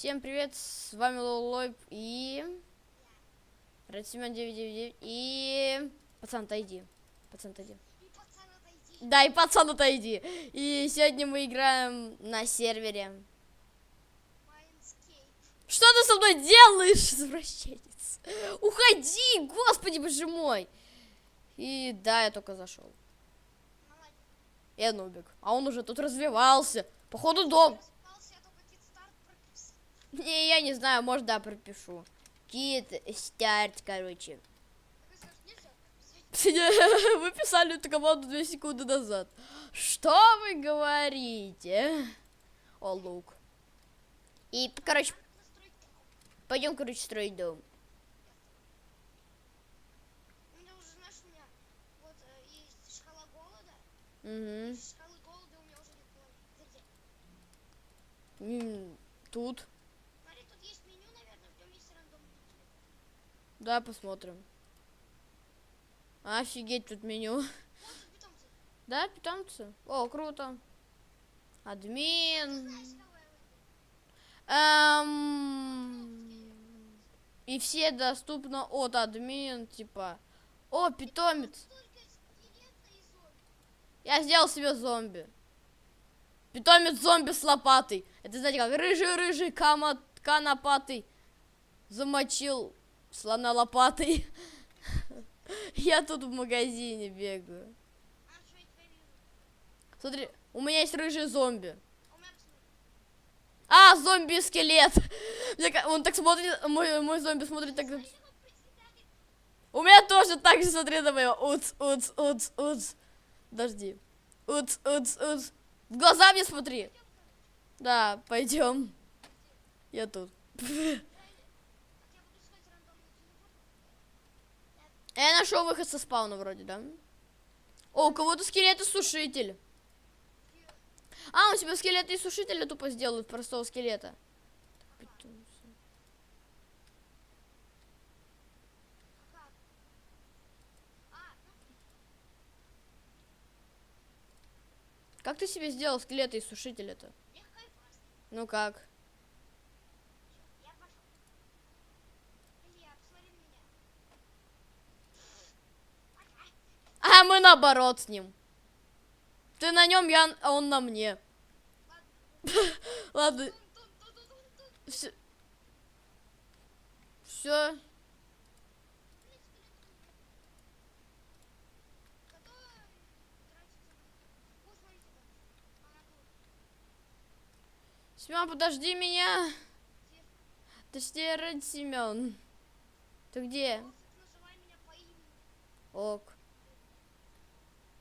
Всем привет, с вами Лолойп и... Ред Семен 999 и... Пацан, отойди. Пацан, отойди. И пацан отойди. Да, и пацан, отойди. И сегодня мы играем на сервере. Что ты со мной делаешь, извращенец? Уходи, господи, боже мой. И да, я только зашел. Молодец. Я нубик. А он уже тут развивался. Походу дом. Распался, я только кит-старт прописал. Не, я не знаю, может, да, пропишу. Кит, старт, короче. Вы писали эту команду 2 секунды назад. Что вы говорите? О, лук. И, короче, пойдем, короче, строить дом. У меня Да, посмотрим. Офигеть, тут меню. Питомцы. Да, питомцы? О, круто. Админ. Эм... И все доступно от админ, типа. О, питомец. Я сделал себе зомби. Питомец зомби с лопатой. Это знаете как рыжий-рыжий кама... канапатый замочил слона лопатой. Я тут в магазине бегаю. Смотри, у меня есть рыжий зомби. А зомби-скелет. Он так смотрит, мой, мой зомби смотрит так. У меня тоже так же смотри на моего. Уц, уц, уц, уц. Подожди. Уц, уц, уц. В глаза мне смотри. Да, пойдем. Я тут. Я нашел выход со спауна вроде, да? О, у кого-то скелет и сушитель. А, у тебя скелет и сушителя тупо сделают простого скелета. Как ты себе сделал скелета и и просто. Ну как? Я пошел. Илья, посмотри на меня. А мы наоборот с ним. Ты на нем, я, а он на мне. Ладно, все. Семен, подожди меня. Точнее, ради Семен. Ты где? Ок.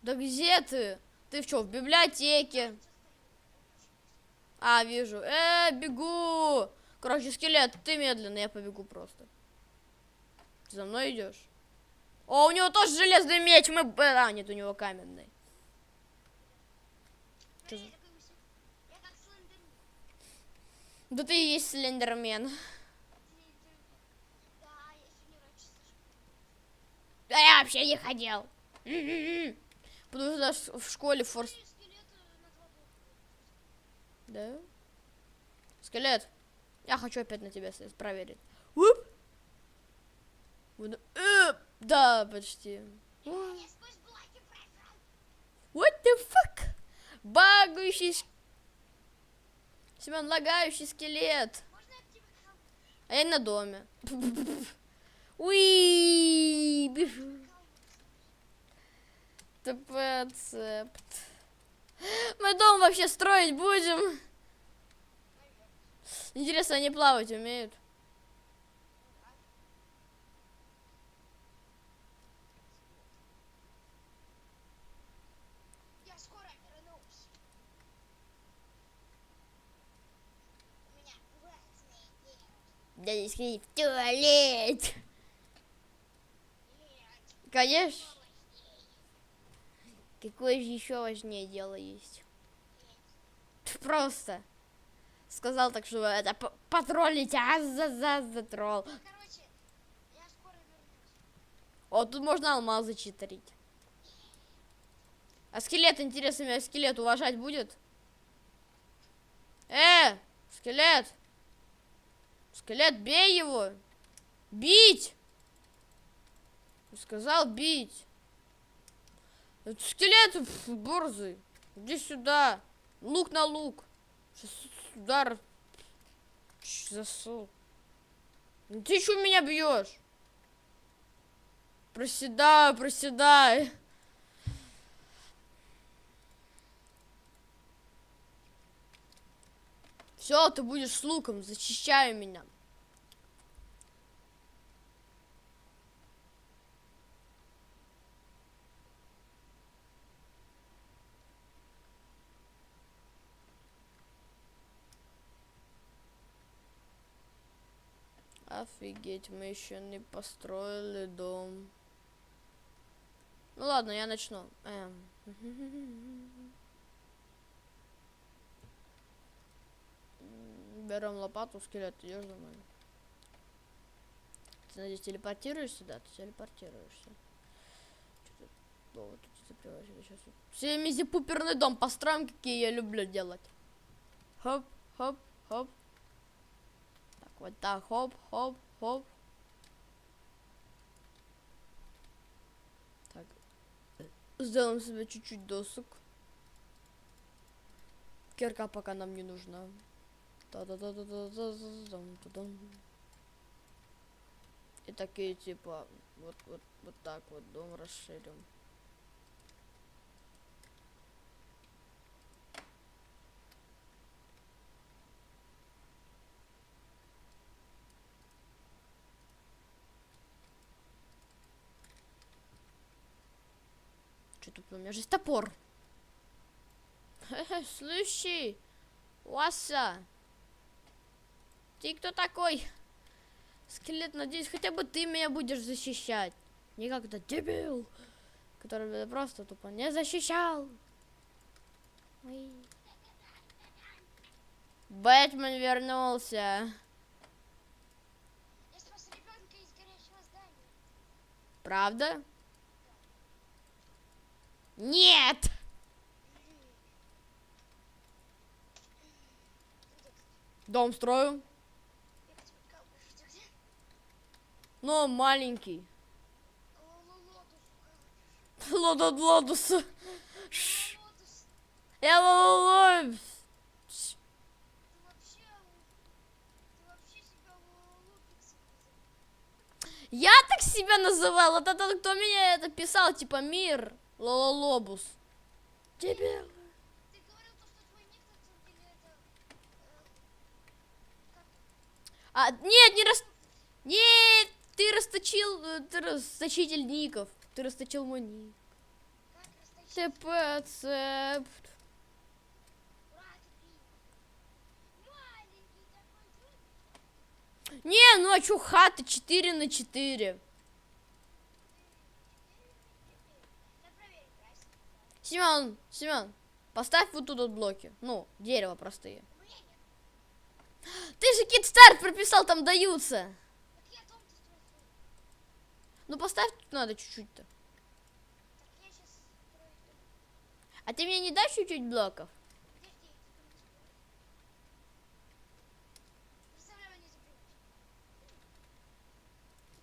Да где ты? Ты в что, в библиотеке? А, вижу. Э, бегу. Короче, скелет, ты медленно, я побегу просто. Ты за мной идешь? О, у него тоже железный меч. Мы... А, нет, у него каменный. Чё за-. Да ты и есть слендермен. Да, я вообще не хотел. Потому что даже в школе форс... Да? Скелет, я хочу опять на тебя проверить. Уп. Э, Да, почти. What the fuck? Багающий... Семен, лагающий скелет. А я на доме. Уи, бежу. ТП-цепт. Мы дом вообще строить будем? Интересно, они плавать умеют? Я скоро вернусь. У меня важное дело. Да не сходи в туалет. Конечно. Какое же еще важнее дело есть? Просто. Сказал так, что это потроллить, а за за за тролл. Короче, я скоро вернусь. О, тут можно алмазы читерить. А скелет, интересно, меня скелет уважать будет? Э, скелет! Скелет, бей его! Бить! Сказал бить. Скелет борзый. Иди сюда. Лук на лук. Сейчас удар. Ч, Засул. Ну Ты что меня бьешь? Проседай, проседай. Все, ты будешь с луком, защищай меня. Офигеть, мы еще не построили дом. Ну ладно, я начну. Эм. Берем лопату, скелет, идешь за мной. Ты, надеюсь, телепортируешься? Да, ты телепортируешься. Что-то слово тут. Сейчас Семизи-пуперный дом построим, какие я люблю делать. Хоп, хоп, хоп. Вот так, хоп, хоп, хоп. Так. Сделаем себе чуть-чуть досок. Кирка пока нам не нужна. Та-да-да-да-да-да-да-дам-та-дам. И такие типа вот вот вот так вот дом расширим. Что тут у меня же есть топор? Слыши, Васа, ты кто такой? Скелет, надеюсь, хотя бы ты меня будешь защищать. Не как этот дебил, который меня просто тупо не защищал. Ой. Бэтмен вернулся. Правда? Нет! Дом строю. Но маленький. Лодот лодус. Я Лолотус Я так себя называл. Это тот, кто меня это писал, типа мир. Лололобус. Как А, нет, не рас... Нет, ты расточил, э, ты расточитель ников. Ты расточил мой ник. Такой. ну, Не, ну а чё хаты 4 на 4? Надо проверить, Райс. Семен, Семен, поставь вот тут вот блоки. Ну, дерево простые. Нет. Ты же Кит Старт прописал, там даются. Ну поставь тут надо чуть-чуть-то. А ты мне не дашь чуть-чуть блоков? Подожди, я тебе не строю. Представляю, они заберут.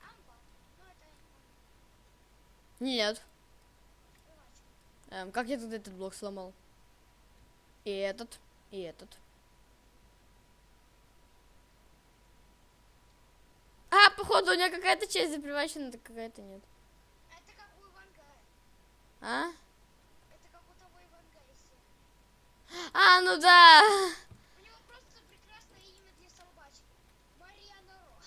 Амба. Ну это... Нет. Открывачка. Эм, как я тут этот блок сломал? И этот, и этот. А, походу, у меня какая-то часть запривачена, так какая-то нет. Это как у Ивангая. А? Это как у того Ивангая. А, ну да. У него просто прекрасное имя для собачки. Марьяна Ро.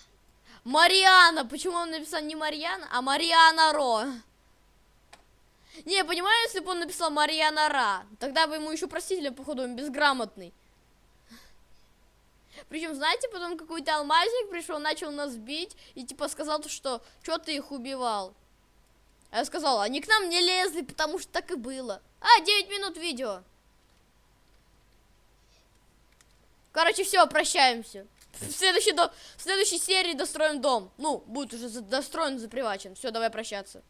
Мариана. Почему он написал не Марьяна, а Мариана Ро? Не, понимаю, если бы он написал Марьяна Ра, тогда бы ему еще простили, походу, он безграмотный. Причем, знаете, потом какой-то алмазник пришел, начал нас бить и типа сказал, что что ты их убивал. А я сказал, они к нам не лезли, потому что так и было. А, 9 минут видео. Короче, все, прощаемся. В следующей, до... в следующей серии достроим дом. Ну, будет уже за- достроен, запривачен. Все, давай прощаться.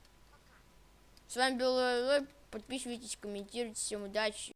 С вами был Лой. Подписывайтесь, комментируйте. Всем удачи.